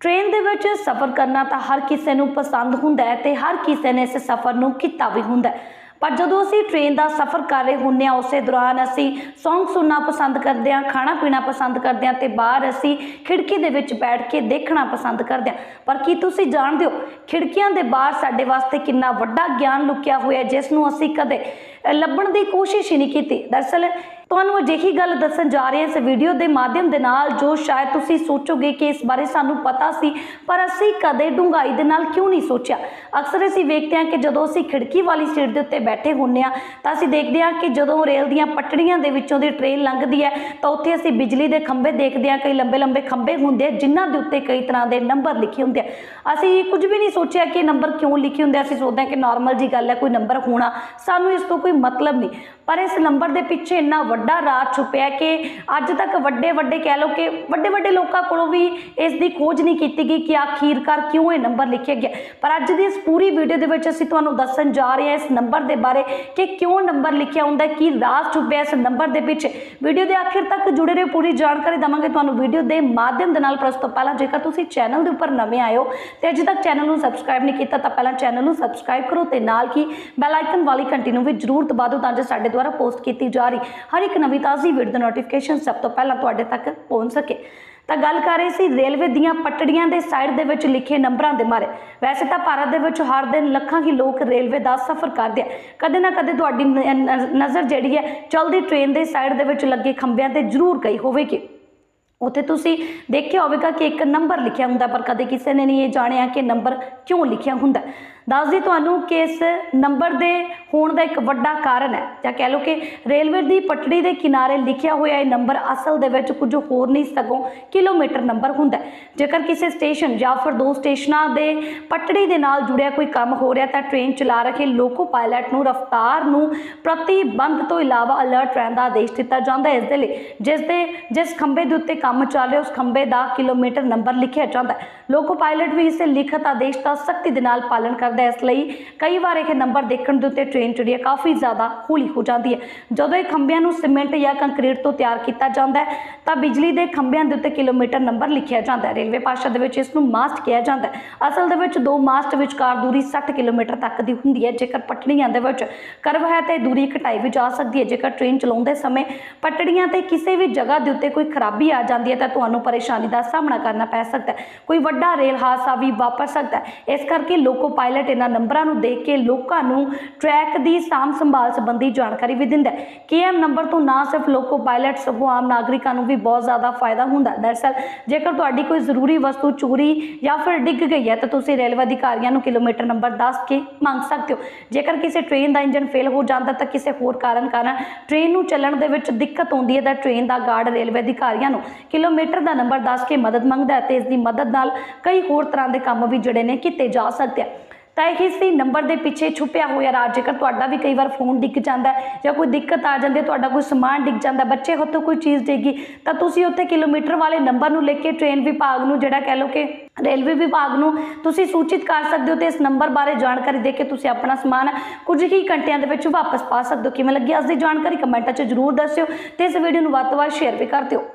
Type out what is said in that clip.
Train ਦੇ ਵਿੱਚ ਸਫ਼ਰ ਕਰਨਾ ਤਾਂ ਹਰ ਕਿਸੇ ਨੂੰ ਪਸੰਦ ਹੁੰਦਾ ਹੈ ਤੇ ਹਰ ਕਿਸੇ ਨੇ ਇਸ ਸਫ਼ਰ ਨੂੰ ਕੀਤਾ ਵੀ ਹੁੰਦਾ ਹੈ। ਪਰ ਜਦੋਂ ਅਸੀਂ ਟ੍ਰੇਨ ਦਾ ਸਫ਼ਰ ਕਰ ਰਹੇ ਹੁੰਦੇ ਹਾਂ, ਉਸੇ ਦੌਰਾਨ ਅਸੀਂ ਸੌਂਗ ਸੁਣਨਾ ਪਸੰਦ ਕਰਦੇ ਹਾਂ, ਖਾਣਾ ਪੀਣਾ ਪਸੰਦ ਕਰਦੇ ਹਾਂ ਤੇ ਬਾਹਰ ਅਸੀਂ ਖਿੜਕੀ ਦੇ ਵਿੱਚ ਬੈਠ ਕੇ ਦੇਖਣਾ ਪਸੰਦ ਕਰਦੇ ਹਾਂ। ਪਰ ਕੀ ਤੁਸੀਂ ਜਾਣਦੇ ਹੋ, ਖਿੜਕੀਆਂ ਦੇ ਬਾਹਰ ਸਾਡੇ ਵਾਸਤੇ ਕਿੰਨਾ ਵੱਡਾ ਗਿਆਨ ਲੁਕਿਆ ਹੋਇਆ ਜਿਸ ਨੂੰ ਅਸੀਂ ਕਦੇ ਲੱਭਣ ਦੀ ਕੋਸ਼ਿਸ਼ ਹੀ ਨਹੀਂ ਕੀਤੀ। ਦਰਅਸਲ ਤੁਹਾਨੂੰ ਅਜਿਹੀ ਗੱਲ ਦੱਸਣ ਜਾ ਰਹੇ ਹਾਂ ਇਸ ਵੀਡੀਓ ਦੇ ਮਾਧਿਅਮ ਦੇ ਨਾਲ, ਜੋ ਸ਼ਾਇਦ ਤੁਸੀਂ ਸੋਚੋਗੇ ਕਿ ਇਸ ਬਾਰੇ ਸਾਨੂੰ ਪਤਾ ਸੀ, ਪਰ ਅਸੀਂ ਕਦੇ ਡੂੰਘਾਈ ਦੇ ਨਾਲ ਕਿਉਂ ਨਹੀਂ ਸੋਚਿਆ? ਅਕਸਰ ਅਸੀਂ ਵੇਖਦੇ ਹਾਂ ਕਿ ਜਦੋਂ ਅਸੀਂ ਖਿੜਕੀ ਵਾਲੀ ਸੀਟ ਦੇ ਉੱਤੇ ਬੈਠੇ ਹੁੰਨੇ ਆ ਤਾਂ ਅਸੀਂ ਦੇਖਦੇ ਹਾਂ ਕਿ ਜਦੋਂ ਰੇਲ ਦੀਆਂ ਪਟੜੀਆਂ ਦੇ ਵਿੱਚੋਂ ਦੀ ਟ੍ਰੇਨ ਲੰਘਦੀ ਹੈ, ਤਾਂ ਉੱਥੇ ਅਸੀਂ ਬਿਜਲੀ ਦੇ ਖੰਭੇ ਦੇਖਦੇ ਹਾਂ, ਕਈ ਲੰਬੇ ਲੰਬੇ ਖੰਭੇ ਹੁੰਦੇ ਆ, ਜਿਨ੍ਹਾਂ ਦੇ ਉੱਤੇ ਕਈ ਤਰ੍ਹਾਂ ਦੇ ਨੰਬਰ ਲਿਖੇ ਹੁੰਦੇ ਆ। ਅਸੀਂ ਕੁਝ ਵੀ ਨਹੀਂ ਸੋਚਿਆ ਕਿ ਨੰਬਰ ਕਿਉਂ ਲਿਖੇ ਹੁੰਦੇ ਅਸੀਂ ਸੋਚਦੇ ਹਾਂ ਕਿ ਨਾਰਮਲ ਜੀ ਗੱਲ ਹੈ, ਕੋਈ ਨੰਬਰ ਹੋਣਾ, ਸਾਨੂੰ ਇਸ ਤੋਂ ਕੋਈ ਮਤਲਬ ਨਹੀਂ। ਪਰ ਇਸ ਨੰਬਰ ਦੇ ਪਿੱਛੇ ਇੰਨਾ ਵੱਡਾ ਰਾਜ ਛੁਪਿਆ ਕਿ ਅੱਜ ਤੱਕ ਵੱਡੇ ਵੱਡੇ ਕਹਿ ਲਓ ਕਿ ਵੱਡੇ ਵੱਡੇ ਲੋਕਾਂ ਕੋਲੋਂ ਵੀ ਇਸ ਦੀ ਖੋਜ ਨਹੀਂ ਕੀਤੀ ਗਈ ਕਿ ਆਖੀਰਕਾਰ ਕਿਉਂ ਇਹ ਨੰਬਰ ਲਿਖਿਆ ਗਿਆ। ਪਰ ਅੱਜ ਦੀ ਇਸ ਪੂਰੀ ਵੀਡੀਓ ਦੇ ਵਿੱਚ ਅਸੀਂ ਤੁਹਾਨੂੰ ਦੱਸਣ ਜਾ ਰਹੇ ਹਾਂ ਇਸ ਨੰਬਰ ਦੇ ਬਾਰੇ ਕਿ ਕਿਉਂ ਨੰਬਰ ਲਿਖਿਆ ਹੁੰਦਾ ਕੀ ਰਾਜ ਛੁਪਿਆ ਇਸ ਨੰਬਰ ਦੇ ਪਿੱਛੇ। ਵੀਡੀਓ ਦੇ ਆਖਿਰ ਤੱਕ ਜੁੜੇ ਰਹੋ, ਪੂਰੀ ਜਾਣਕਾਰੀ ਦਵਾਂਗੇ ਤੁਹਾਨੂੰ ਵੀਡੀਓ ਦੇ ਮਾਧਿਅਮ ਦੇ ਨਾਲ। ਪਰ ਉਸ ਤੋਂ ਪਹਿਲਾਂ ਜੇਕਰ ਤੁਸੀਂ ਚੈਨਲ ਦੇ ਉੱਪਰ ਨਵੇਂ ਆਏ ਹੋ ਤੇ ਅਜੇ ਤੱਕ ਚੈਨਲ ਨੂੰ ਸਬਸਕ੍ਰਾਈਬ ਨਹੀਂ ਕੀਤਾ ਤਾਂ ਪਹਿਲਾਂ ਚੈਨਲ ਨੂੰ ਸਬਸਕ੍ਰਾਈਬ ਕਰੋ ਤੇ ਨਾਲ ਕੀ ਬੈਲ ਆਈਕਨ ਵਾਲੀ ਘੰਟੀ ਨੂੰ ਵੀ ਜਰੂਰ ਦਬਾ ਦਿਓ ਤਾਂ ਜੋ ਸਾਡੇ ਦੁਆਰਾ ਪੋਸਟ ਕੀਤੀ ਜਾ ਰਹੀ। ਹਰ ਇੱਕ ਨਵੀਂ ਤਾਜ਼ੀ ਵੀਡੀਓ ਦਾ ਨੋਟੀਫਿਕੇਸ਼ਨ ਸਭ ਤੋਂ ਪਹਿਲਾਂ ਤੁਹਾਡੇ ਤੱਕ ਪਹੁੰਚ ਸਕੇ। ਤਾਂ ਗੱਲ ਕਰ ਰਹੇ ਸੀ, ਰੇਲਵੇ ਦੀਆਂ ਪਟੜੀਆਂ ਦੇ ਸਾਈਡ ਦੇ ਵਿੱਚ ਲਿਖੇ ਨੰਬਰਾਂ ਦੇ ਮਾਰੇ। ਵੈਸੇ ਤਾਂ ਭਾਰਤ ਦੇ ਵਿੱਚ ਹਰ ਦਿਨ ਲੱਖਾਂ ਹੀ ਲੋਕ ਰੇਲਵੇ ਦਾ ਸਫ਼ਰ ਕਰਦੇ ਆ। ਕਦੇ ਨਾ ਕਦੇ ਤੁਹਾਡੀ ਨਜ਼ਰ ਜਿਹੜੀ ਹੈ, ਚਲਦੀ ਟ੍ਰੇਨ ਦੇ ਸਾਈਡ ਦੇ ਵਿੱਚ ਲੱਗੇ ਖੰਭਿਆਂ ਤੇ ਜ਼ਰੂਰ ਗਈ ਹੋਵੇਗੀ। ਉੱਥੇ ਤੁਸੀਂ ਦੇਖਿਆ ਹੋਵੇਗਾ ਕਿ ਇੱਕ ਨੰਬਰ ਲਿਖਿਆ ਹੁੰਦਾ, ਪਰ ਕਦੇ ਕਿਸੇ ਨੇ ਨਹੀਂ ਇਹ ਜਾਣਿਆ ਕਿ ਨੰਬਰ ਕਿਉਂ ਲਿਖਿਆ ਹੁੰਦਾ। ਦੱਸਦੀ ਤੁਹਾਨੂੰ ਕਿ ਇਸ ਨੰਬਰ ਦੇ ਹੋਣ ਦਾ ਇੱਕ ਵੱਡਾ ਕਾਰਨ ਹੈ। ਜਾਂ ਕਹਿ ਲਓ ਕਿ ਰੇਲਵੇ ਦੀ ਪਟੜੀ ਦੇ ਕਿਨਾਰੇ ਲਿਖਿਆ ਹੋਇਆ ਇਹ ਨੰਬਰ ਅਸਲ ਦੇ ਵਿੱਚ ਕੁਝ ਹੋਰ ਨਹੀਂ, ਸਗੋਂ ਕਿਲੋਮੀਟਰ ਨੰਬਰ ਹੁੰਦਾ ਜੇਕਰ ਕਿਸੇ ਸਟੇਸ਼ਨ ਜਾਂ ਫਿਰ ਦੋ ਸਟੇਸ਼ਨਾਂ ਦੇ ਪਟੜੀ ਦੇ ਨਾਲ ਜੁੜਿਆ ਕੋਈ ਕੰਮ ਹੋ ਰਿਹਾ, ਤਾਂ ਟ੍ਰੇਨ ਚਲਾ ਰਹੇ ਲੋਕੋ ਪਾਇਲਟ ਨੂੰ ਰਫ਼ਤਾਰ ਨੂੰ ਪ੍ਰਤੀਬੰਧ ਤੋਂ ਇਲਾਵਾ ਅਲਰਟ ਰਹਿਣ ਦਾ ਆਦੇਸ਼ ਦਿੱਤਾ ਜਾਂਦਾ ਇਸ ਦੇ ਲਈ ਜਿਸ ਦੇ, ਜਿਸ ਖੰਭੇ ਦੇ ਉੱਤੇ ਕੰਮ ਚੱਲ ਰਿਹਾ, ਉਸ ਖੰਭੇ ਦਾ ਕਿਲੋਮੀਟਰ ਨੰਬਰ ਲਿਖਿਆ ਜਾਂਦਾ ਲੋਕੋ ਪਾਇਲਟ ਵੀ ਇਸ ਲਿਖਤ ਆਦੇਸ਼ ਦਾ ਸਖਤੀ ਦੇ ਨਾਲ ਪਾਲਣ ਕਰਦਾ ਹੈ ਇਸ ਲਈ ਕਈ ਵਾਰ ਇਹ ਨੰਬਰ ਦੇਖਣ ਦੇ ਉੱਤੇ ਟ੍ਰੇਨ ਜਿਹੜੀ ਹੈ ਕਾਫੀ ਜ਼ਿਆਦਾ ਹੌਲੀ ਹੋ ਜਾਂਦੀ ਹੈ। ਜਦੋਂ ਇਹ ਖੰਭਿਆਂ ਨੂੰ ਸੀਮੈਂਟ ਜਾਂ ਕੰਕਰੀਟ ਤੋਂ ਤਿਆਰ ਕੀਤਾ ਜਾਂਦਾ ਹੈ, ਤਾਂ ਬਿਜਲੀ ਦੇ ਖੰਭਿਆਂ ਦੇ ਉੱਤੇ ਕਿਲੋਮੀਟਰ ਨੰਬਰ ਲਿਖਿਆ ਜਾਂਦਾ ਹੈ। ਰੇਲਵੇ ਭਾਸ਼ਾ ਦੇ ਵਿੱਚ ਇਸ ਨੂੰ ਮਾਸਟ ਕਿਹਾ ਜਾਂਦਾ ਹੈ। ਅਸਲ ਦੇ ਵਿੱਚ ਦੋ ਮਾਸਟ ਵਿਚਕਾਰ ਦੂਰੀ 60 ਕਿਲੋਮੀਟਰ ਤੱਕ ਦੀ ਹੁੰਦੀ ਹੈ, ਜੇਕਰ ਪਟੜੀਆਂ ਦੇ ਵਿੱਚ ਕਰਵ ਹੈ ਤੇ ਦੂਰੀ ਘਟਾਈ ਵੀ ਜਾ ਸਕਦੀ ਹੈ। ਜੇਕਰ ਟ੍ਰੇਨ ਚਲਾਉਂਦੇ ਸਮੇਂ ਪਟੜੀਆਂ ਤੇ ਕਿਸੇ ਵੀ ਜਗ੍ਹਾ ਦੇ ਉੱਤੇ ਕੋਈ ਖਰਾਬੀ ਆ ਜਾਂਦੀ ਹੈ, ਤਾਂ ਤੁਹਾਨੂੰ ਪਰੇਸ਼ਾਨੀ ਦਾ ਸਾਹਮਣਾ ਕਰਨਾ ਪੈ ਸਕਦਾ ਹੈ। ਕੋਈ ਵੱਡਾ ਰੇਲ ਹਾਦਸਾ ਵੀ ਵਾਪਰ ਸਕਦਾ ਹੈ। ਇਸ ਕਰਕੇ ਲੋਕੋ ਪਾਇਲਟ ਇਹਨਾਂ ਨੰਬਰਾਂ ਨੂੰ ਦੇਖ ਕੇ ਲੋਕਾਂ ਨੂੰ ਟਰੈਕ ਦੀ ਸਾਂਭ ਸੰਭਾਲ ਸੰਬੰਧੀ ਜਾਣਕਾਰੀ ਵੀ ਦਿੰਦਾ ਹੈ। ਕੇਐਮ ਨੰਬਰ ਤੋਂ ਨਾ ਸਿਰਫ ਲੋਕੋ ਪਾਇਲਟ ਸਗੋਂ ਆਮ ਨਾਗਰਿਕਾਂ ਨੂੰ ਵੀ ਬਹੁਤ ਜ਼ਿਆਦਾ ਫਾਇਦਾ ਹੁੰਦਾ ਹੈ। ਦਰਅਸਲ, ਜੇਕਰ ਤੁਹਾਡੀ ਕੋਈ ਜ਼ਰੂਰੀ ਵਸਤੂ ਚੋਰੀ ਜਾਂ ਫਿਰ ਡਿੱਗ ਗਈ ਹੈ, ਤਾਂ ਤੁਸੀਂ ਰੇਲਵੇ ਅਧਿਕਾਰੀਆਂ ਨੂੰ ਕਿਲੋਮੀਟਰ ਨੰਬਰ ਦੱਸ ਕੇ ਮੰਗ ਸਕਦੇ ਹੋ। ਜੇਕਰ ਕਿਸੇ ਟ੍ਰੇਨ ਦਾ ਇੰਜਨ ਫੇਲ ਹੋ ਜਾਂਦਾ, ਤਾਂ ਕਿਸੇ ਹੋਰ ਕਾਰਨ ਕਾਰਨ ਟ੍ਰੇਨ ਨੂੰ ਚੱਲਣ ਦੇ ਵਿੱਚ ਦਿੱਕਤ ਆਉਂਦੀ ਹੈ, ਤਾਂ ਟ੍ਰੇਨ ਦਾ ਗਾਰਡ ਰੇਲਵੇ ਅਧਿਕਾਰੀਆਂ ਨੂੰ ਕਿਲੋਮੀਟਰ ਦਾ ਨੰਬਰ ਦੱਸ ਕੇ ਮਦਦ ਮੰਗਦਾ ਹੈ ਤੇ ਇਸ ਦੀ ਮਦਦ ਨਾਲ ਕਈ ਹੋਰ ਤਰ੍ਹਾਂ ਦੇ ਕੰਮ ਵੀ ਜਿਹੜੇ ਨੇ ਕੀਤੇ ਜਾ ਸਕਦੇ ਆ। ਤਾਂ ਇਹ ਸੀ ਨੰਬਰ ਦੇ ਪਿੱਛੇ ਛੁਪਿਆ ਹੋਇਆ ਰਾਜ ਜੇਕਰ ਤੁਹਾਡਾ ਵੀ ਕਈ ਵਾਰ ਫੋਨ ਡਿੱਗ ਜਾਂਦਾ ਜਾਂ ਕੋਈ ਦਿੱਕਤ ਆ ਜਾਂਦੀ ਤੁਹਾਡਾ ਕੋਈ ਸਮਾਨ ਡਿੱਗ ਜਾਂਦਾ ਬੱਚੇ ਹੱਥੋਂ ਕੋਈ ਚੀਜ਼ ਡਿੱਗੀ, ਤਾਂ ਤੁਸੀਂ ਉੱਥੇ ਕਿਲੋਮੀਟਰ ਵਾਲੇ ਨੰਬਰ ਨੂੰ ਲੈ ਕੇ ਟ੍ਰੇਨ ਵਿਭਾਗ ਨੂੰ, ਜਿਹੜਾ ਕਹਿ ਲਓ ਕਿ ਰੇਲਵੇ ਵਿਭਾਗ ਨੂੰ, ਤੁਸੀਂ ਸੂਚਿਤ ਕਰ ਸਕਦੇ ਹੋ ਤੇ ਇਸ ਨੰਬਰ ਬਾਰੇ ਜਾਣਕਾਰੀ ਦੇ ਕੇ ਤੁਸੀਂ ਆਪਣਾ ਸਮਾਨ ਕੁਝ ਹੀ ਘੰਟਿਆਂ ਦੇ ਵਿੱਚ ਵਾਪਸ ਪਾ ਸਕਦੇ ਹੋ। ਕਿਵੇਂ ਲੱਗੀ ਅੱਜ ਦੀ ਜਾਣਕਾਰੀ? ਕਮੈਂਟਾਂ 'ਚ ਜ਼ਰੂਰ ਦੱਸਿਓ ਤੇ ਇਸ ਵੀਡੀਓ ਨੂੰ ਵੱਧ ਤੋਂ ਵੱਧ ਸ਼ੇਅਰ ਵੀ ਕਰ ਦਿਓ।